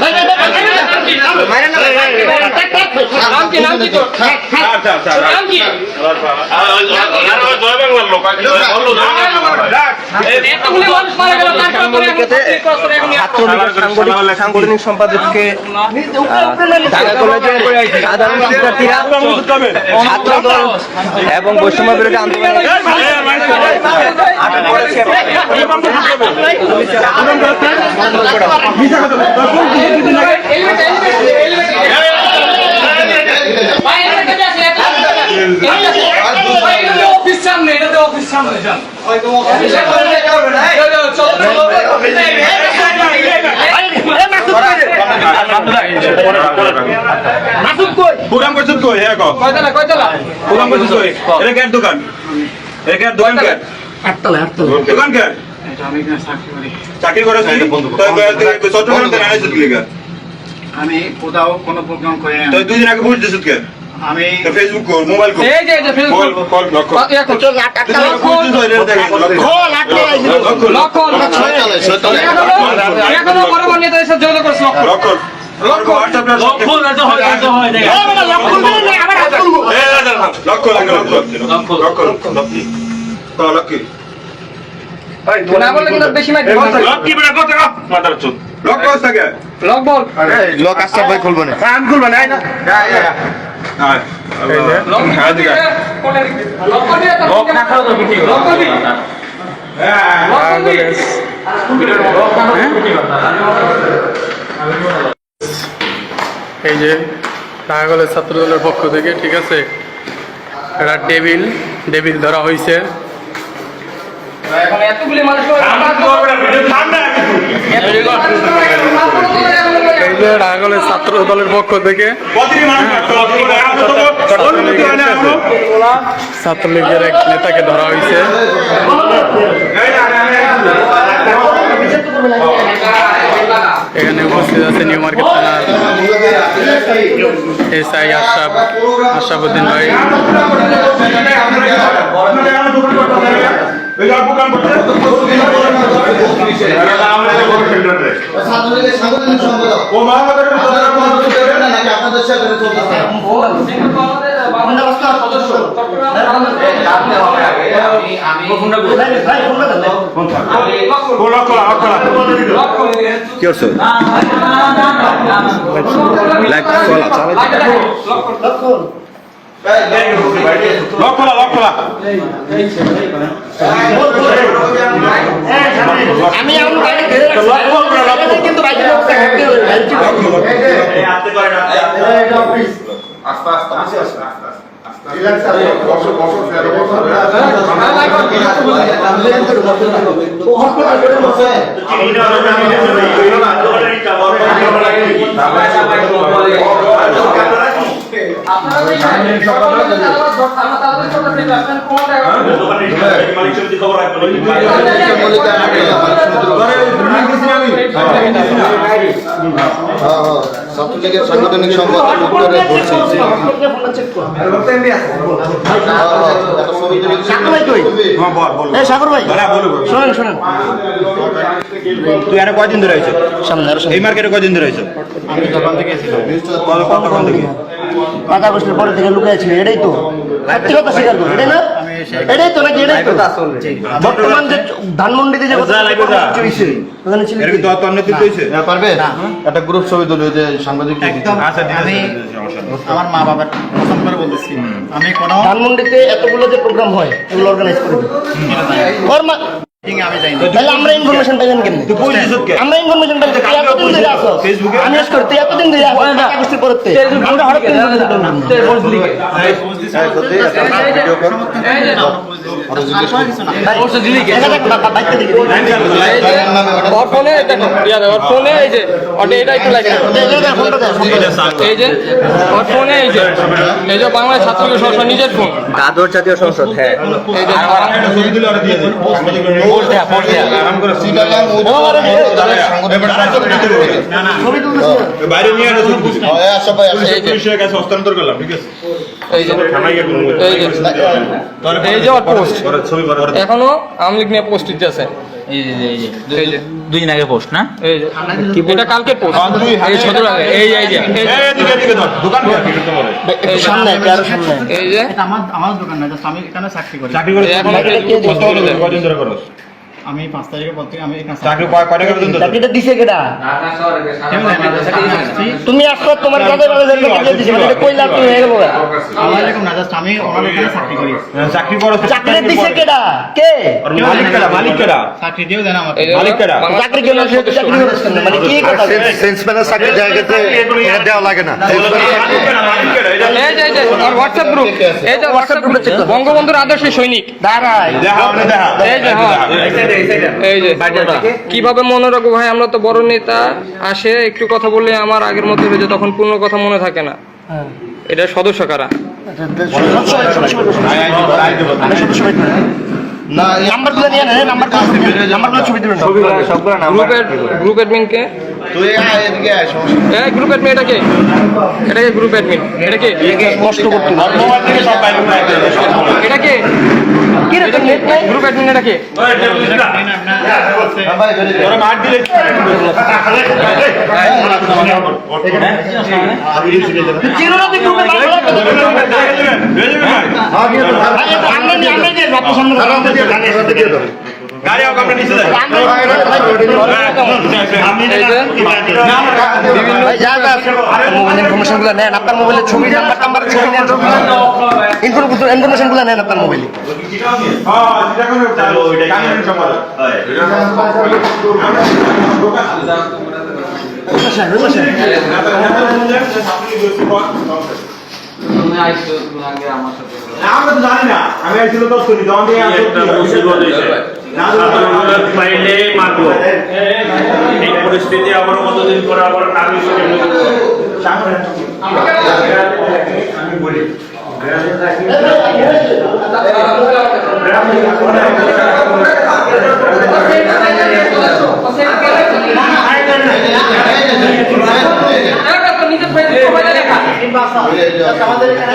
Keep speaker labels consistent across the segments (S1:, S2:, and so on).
S1: Mana nak? Mana nak? নাম কি নাম কি তোর?
S2: আচ্ছা আচ্ছা
S1: নাম কি
S3: সাংগঠনিক সম্পাদককে ঢাকা কলেজের সাধারণ শিক্ষার্থীরা ছাত্রদল এবং বৈষম্য বিরোধী আন্দোলনে আটক করেছে
S1: ভাই, এটা কেটে আসে, এটা কেটে আসে। ভাই, এটা তো অফিস সামনে, এটা তো অফিস সামনে, যান। যাও, যাও, চলো, চলো।
S2: প্রোগ্রাম করছিস কই হ্যাঁ
S1: কয়তলা, কয়তলা?
S2: প্রোগ্রাম করছিস কই এটা কেন দোকান এটা কেন দোকান কেন দোকান কেন চাকরি করে চট্টগ্রাম থেকে
S4: আমি কোথাও কোনো প্রোগ্রাম করি না
S2: তুই দুই দিন আগে বুঝ দিছিস কেন
S4: আমি
S2: তো ফেসবুক কর মোবাইল কর
S1: এই যে, ফেসবুক।
S2: কল কল লক কর
S1: ইয়া কর।
S2: তুই দিন বুঝ দিছিস এটা দেখ লক কর লক কর
S1: লক্ষণ, লক্ষণ। এখনো- এখনও বরাবর নেতাদের সাথে যোগাযোগ করছে লক্ষণ।
S2: লক কর লক কর লক কর লক কর লক কর লক কর লক কর লক কর
S1: কিন্তু বেশি মাইর দিবে।
S2: লক কি বড় কথা মাদার চোদ লক কর থাকে
S1: লক বল।
S3: লোক আসতে ভাই খুলবো না।
S2: খুলবা হ্যাঁ?
S1: লক করবি না,
S5: এই যে ঢাকা কলেজ ছাত্র দলের পক্ষ থেকে ঠিক আছে? একটা টেবিল টেবিল ধরা হয়েছে
S1: এখন এতগুলি মানুষ
S5: যে ঢাকা ছাত্র দলের পক্ষ থেকে। ছাত্রলীগের এক নেতাকে ধরা হয়েছে। এখানে উপস্থিত আছে নিউ মার্কেট থানার এস আই আশরাফ আশরাফুদ্দিন ভাই।
S6: আপনাদের
S3: কি করছ লাইক চলা
S2: লক করা লক করা
S6: আমি কিন্তু বাইরে উত্তরে বলছি
S2: হ্যাঁ বল বল
S6: শোনেন
S3: তুই আর কয়দিন ধরে
S6: সামনে আরও
S3: এই মার্কেটে কয়দিন ধরে আইছো?
S4: আমি দোকান থেকে
S3: কতক্ষণ থেকে?
S6: পাতা বসলে পরে থেকে লুকিয়েছিল এটাই তো। সত্যি কথা স্বীকার করো এটাই না? এটাই তো নাকি এটাই তো। বর্তমান যে ধানমন্ডিতে যে
S3: যা, লাইভে যা।
S6: হয়েছে, ওখানে ছিল
S3: এর
S6: কি?
S3: কি তোর তোর নেতৃত্ব হইছে
S6: পারবে? একটা গ্রুপ ছবি তুলে যে সাংবাদিক
S3: আচ্ছা।
S4: আমার মা বাবার পছন্দ করে বলতেছি। আমি কোনো
S6: ধানমন্ডিতে এতগুলো যে প্রোগ্রাম হয় এগুলো অর্গানাইজ করে দিই আমরা ইনফরমেশন
S3: তুই বুঝছিস
S6: আমরা ইনফরমেশন পাইলাম তুই এতদিন ধরে আসো
S3: ফেসবুকে?
S6: আমি আজ করতে এতদিন ধরে আসো টাকা গোষ্ঠীর পরতে আমরা হঠাৎ করে information পাইলাম কেমনে? দেখা যাক, বা- বা- বাইকটা দেখি।
S1: ওর ফোনে দেখো ইয়া ওর ফোনে এই যে ওটা এটা একটু লাইক। এই যে ওর ফোনে এই যে এই নিজের ফোন
S3: দ্বাদশ জাতীয় সংসদ হ্যাঁ
S1: এই যে
S2: ছবি তুলে ওটা দিয়ে দে আরাম করে
S6: ছবি তুলতেছি না।
S2: বাইরে নিয়ে আসো।
S6: হয়,
S2: হস্তান্তর করলাম ঠিক আছে
S1: এই যে পোস্ট এখনও আওয়ামী লীগ নিয়ে পোস্ট
S7: যে দুই দিন আগে পোস্ট না
S5: এটা কালকে পোস্ট
S7: এই এই যে
S6: সামনে
S5: এই যে
S4: আমার আমার দোকান না আমি এখানে চাকরি করি
S2: চাকরি করে
S6: দিছে?
S4: আমি পাঁচ তারিখের পর থেকে আমি
S2: চাকরি
S6: চাকরিটা দিছে কেডা?
S4: কেমন লাগে? আমি আসছি।
S6: তুমি আসছো তোমার কাছে বাবা জানবে কে দিছে মানে এটা কইলা তুমি? হয়ে গেল
S4: আমার এরকম না just আমি ওনার এখানে চাকরি করি।
S2: চাকরি করো
S6: চাকরি দিছে কেডা? কে?
S2: মালিক কেডা? মালিক কেডা?
S4: চাকরি দিয়েও দেন আমাকে।
S2: মালিক কারা?
S6: চাকরি কেন চাকরি করছ মানে কি কথা?
S3: সেন্সম্যানের চাকরি জায়গাতে এটা দেওয়া লাগে না।
S2: মালিক কেডা? মালিক কেডা? এটা
S5: এই যে এই যে হোয়াটসঅ্যাপ গ্রুপ এই যে হোয়াটসঅ্যাপ গ্রুপ বঙ্গবন্ধুর আদর্শ সৈনিক।
S6: দাঁড়াই
S2: দেখা দেখা
S5: এই যে হ্যাঁ। এই যে কীভাবে মনে রাখব ভাই আমরা তো বড় নেতা আসে একটু কথা বললে আমার আগের মতো হয়ে যায় তখন পূর্ণ কথা মনে থাকে না এটা সদস্য কারা গ্রুপ অ্যাডমিন কে
S3: তুই আয় এদিকে আয় সমস্যা
S5: এই গ্রুপ অ্যাডমিন এটা কে এটা কে গ্রুপ অ্যাডমিন এটা কে
S6: কষ্ট করতে
S2: আর মোবাইল থেকে সব বাইরে বাইরে
S5: এটা কে
S6: কি রে নেট নাই?
S5: গ্রুপ অ্যাডমিন এটা কে?
S2: তোরা মার দিলে
S6: চিরো না তুই গ্রুপে কথা আমরা আমরা যে বাপ সামনে ইনফরমেশনগুলো নেন আপনার মোবাইলে ছবি নাম্বার ছবি নেন ইনফরমেশনগুলো নেন আপনার মোবাইলে
S2: হ্যাঁ আমরা তো জানি না আমি আইছিল তো শুনি তখন থেকে
S8: পাইলে মারবো এই পরিস্থিতি আবার কতদিন পরে আবার আমি
S2: আমি বলি আমাদের এখানে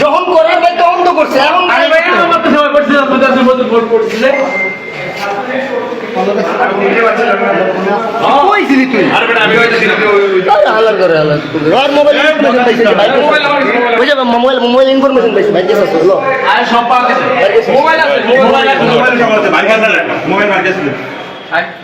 S6: যখন করার ভাই তখন তো করছে। এখন মোবাইল মোবাইল মোবাইল ইনফরমেশন পাইছে ভাই কেসা
S5: মোবাইল আছে মোবাইল আছে
S2: মোবাইল বাইরে গেছে মোবাইল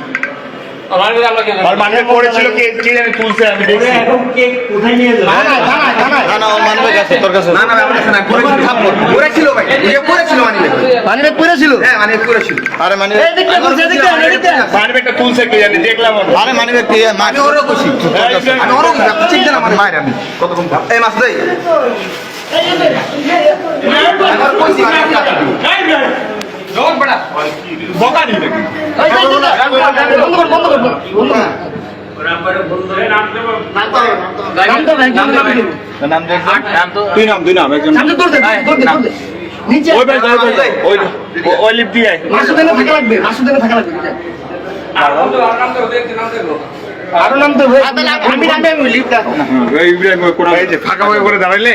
S2: মানি
S8: পড়েছিল
S6: কে কি
S8: মানি পড়েছিল কে কে জানি তুলছে আমি দেখছি
S3: না না মানবে কাছে তোর কাছে না না আমার কাছে না ভাই করেছিল মানে
S6: মানে ব্যাগ পড়েছিল
S3: মানে করেছিল আরে মানে
S6: এই দিকটা করছে এদিকটা এদিকটা
S8: মানি তুলছে কে জানি দেখলাম
S3: আরে মানে ব্যক্তি আমি ওরও খুশি আমি ওরও খুশি না মানে মায়ের আমি কত কম এই মাছ দেই আমার কইছি
S1: জোর
S2: বকা নি তুই নাম তুই নাম একজন। ওই ওই ওই লিপ দিয়ে
S6: মাসুদেনে থাকা লাগবে মাসুদেনে থাকা লাগবে
S1: আর নাম তো আর নাম তো দেখতে নাম দেখো
S6: আরও নাম তো আমি নামে আমি লিফট
S2: এই ইব্রাহিম কোনা ফাঁকা হয়ে করে দাঁড়াইলে।